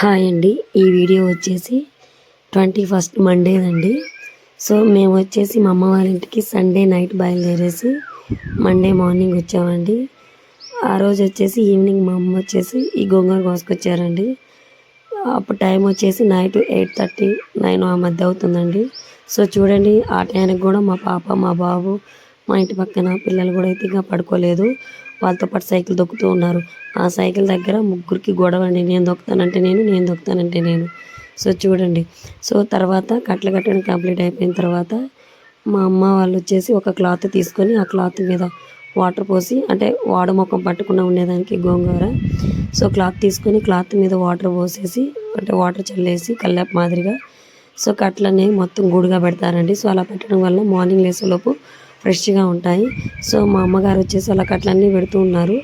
Hi అండి. ఈ video వచ్చేసి ట్వంటీ ఫస్ట్ మండేదండి సో మేము వచ్చేసి మా అమ్మ వాళ్ళ ఇంటికి సండే నైట్ బయలుదేరేసి మండే మార్నింగ్ వచ్చామండి. ఆ రోజు వచ్చేసి ఈవినింగ్ మా అమ్మ వచ్చేసి ఈ గోంగూర కోసుకొచ్చారండి. అప్పుడు టైం వచ్చేసి నైట్ ఎయిట్ థర్టీ నైన్ ఆ మధ్య అవుతుందండి. సో చూడండి ఆ టైంకి కూడా మా పాప మా బాబు మా ఇంటి పక్కన పిల్లలు కూడా అయితే ఇంకా పడుకోలేదు. వాళ్ళతో పాటు సైకిల్ దొక్కుతూ ఉన్నారు. ఆ సైకిల్ దగ్గర ముగ్గురికి గొడవ అండి నేను దొక్కుతానంటే నేను నేను దొక్కుతానంటే నేను. సో చూడండి. సో తర్వాత కట్టలు కట్టడం కంప్లీట్ అయిపోయిన తర్వాత మా అమ్మ వాళ్ళు వచ్చేసి ఒక క్లాత్ తీసుకొని ఆ క్లాత్ మీద వాటర్ పోసి అంటే వాడ ముఖం పట్టకుండా ఉండేదానికి గోంగూర. సో క్లాత్ తీసుకొని క్లాత్ మీద వాటర్ పోసేసి అంటే వాటర్ చల్లేసి కల్లాపు మాదిరిగా. సో కట్లనే మొత్తం గూడుగా పెడతారండి. సో అలా పెట్టడం వల్ల మార్నింగ్ లేసేలోపు ఫ్రెష్గా ఉంటాయి. సో మా అమ్మగారు వచ్చేసి అలా కట్టలన్నీ పెడుతూ ఉన్నారు.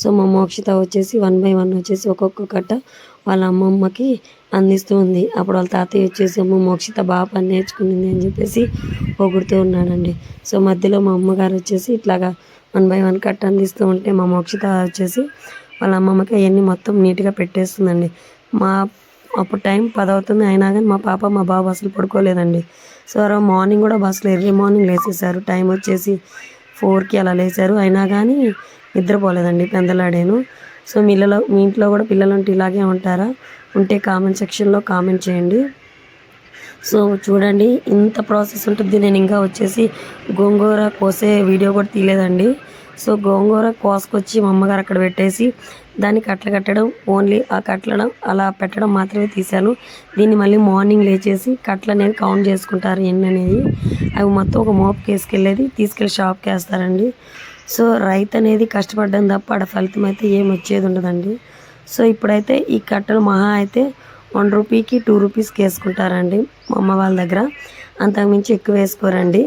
సో మా మోక్షిత వచ్చేసి వన్ బై వన్ వచ్చేసి ఒక్కొక్క కట్ట వాళ్ళ అమ్మమ్మకి అందిస్తూ ఉంది. అప్పుడు వాళ్ళ తాతయ్య వచ్చేసి అమ్మ మోక్షిత బాగా పని నేర్చుకునింది అని చెప్పేసి పొగుడుతూ ఉన్నాడండి. సో మధ్యలో మా అమ్మగారు వచ్చేసి ఇట్లాగా వన్ బై వన్ కట్ట అందిస్తూ ఉంటే మా మోక్షిత వచ్చేసి వాళ్ళ అమ్మమ్మకి అవన్నీ మొత్తం నీట్గా పెట్టేస్తుందండి. మా అప్పుడు టైం పదవుతుంది అయినా కానీ మా పాప మా బాబు అసలు పడుకోలేదండి. సో మార్నింగ్ కూడా బస్సులో ఎర్లీ మార్నింగ్ లేచేసారు టైం వచ్చేసి ఫోర్కి అలా లేచారు అయినా కానీ నిద్రపోలేదండి పెందలాడాను. సో మీళ్ళలో మీ ఇంట్లో కూడా పిల్లలు ఉంటే ఇలాగే ఉంటారా? ఉంటే కామెంట్ సెక్షన్లో కామెంట్ చేయండి. సో చూడండి ఇంత ప్రాసెస్ ఉంటుంది నేను ఇంకా వచ్చేసి గోంగూర కోసే వీడియో కూడా తీయలేదండి. సో గోంగూర కోసుకొచ్చి మా అమ్మగారు అక్కడ పెట్టేసి దాన్ని కట్టలు కట్టడం ఓన్లీ ఆ కట్టడం అలా పెట్టడం మాత్రమే తీశాను. దీన్ని మళ్ళీ మార్నింగ్ లేచేసి కట్టలు అనేది కౌంట్ చేసుకుంటారు ఎన్ని అనేది. అవి మొత్తం ఒక మోపుకి వేసుకెళ్ళేది తీసుకెళ్ళి షాప్కి వేస్తారండి. సో రైతు అనేది కష్టపడ్డం తప్ప ఆడ ఫలితం అయితే ఏం వచ్చేది ఉండదండి. సో ఇప్పుడైతే ఈ కట్టలు మహా అయితే వన్ రూపీకి టూ రూపీస్కి వేసుకుంటారండి మా అమ్మ వాళ్ళ దగ్గర. అంతకుమించి ఎక్కువ వేసుకోరండి.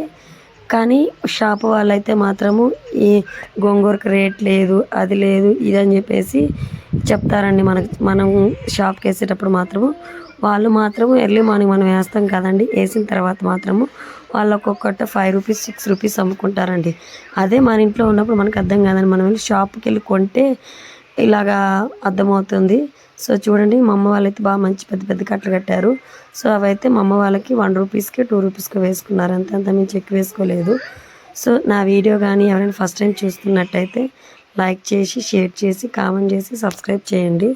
కానీ షాప్ వాళ్ళైతే మాత్రము ఈ గోంగూరకు రేట్ లేదు అది లేదు ఇది అని చెప్పేసి చెప్తారండి మనకు. మనం షాప్కి వేసేటప్పుడు మాత్రము వాళ్ళు మాత్రము ఎర్లీ మార్నింగ్ మనం వేస్తాం కదండి. వేసిన తర్వాత మాత్రము వాళ్ళు ఒక్కొక్కట ఫైవ్ రూపీస్ సిక్స్ రూపీస్ అమ్ముకుంటారండి. అదే మన ఇంట్లో ఉన్నప్పుడు మనకు అర్థం కాదండి. మనం వెళ్ళి షాప్కి వెళ్ళి కొంటే ఇలాగా అర్థమవుతుంది. సో చూడండి మా అమ్మ వాళ్ళైతే బాగా మంచి పెద్ద పెద్ద కట్టలు కట్టారు. సో అవైతే మా అమ్మ వాళ్ళకి వన్ రూపీస్కి టూ రూపీస్కి వేసుకున్నారు. అంత అంత మించి ఎక్కువ వేసుకోలేదు. సో నా వీడియో కానీ ఎవరైనా ఫస్ట్ టైం చూస్తున్నట్టయితే లైక్ చేసి షేర్ చేసి కామెంట్ చేసి సబ్స్క్రైబ్ చేయండి.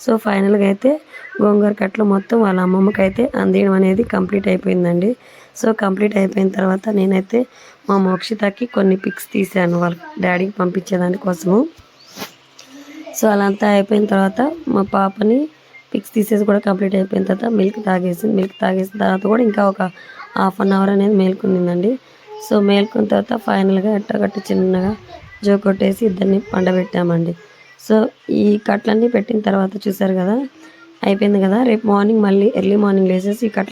సో ఫైనల్గా అయితే గోంగూర కట్టలు మొత్తం వాళ్ళ అమ్మమ్మకి అయితే అందియడం అనేది కంప్లీట్ అయిపోయిందండి. సో కంప్లీట్ అయిపోయిన తర్వాత నేనైతే మా మోక్షితకి కొన్ని పిక్స్ తీశాను. వాళ్ళ డాడీకి పంపించేదాని కోసము. సో అలా అంతా అయిపోయిన తర్వాత మా పాపని పిక్స్ తీసేసి కూడా కంప్లీట్ అయిపోయిన తర్వాత మిల్క్ తాగేసింది మిల్క్ తాగేసిన తర్వాత కూడా ఇంకా ఒక హాఫ్ అన్ అవర్ అనేది మేల్కొనిందండి. సో మేల్కొన్న తర్వాత ఫైనల్గా ఎట్టగట్టు చిన్నగా జో కొట్టేసి ఇద్దరిని పండబెట్టామండి. సో ఈ కట్లన్నీ పెట్టిన తర్వాత చూసారు కదా అయిపోయింది కదా? రేపు మార్నింగ్ మళ్ళీ ఎర్లీ మార్నింగ్ లేసేసి ఈ కట్ల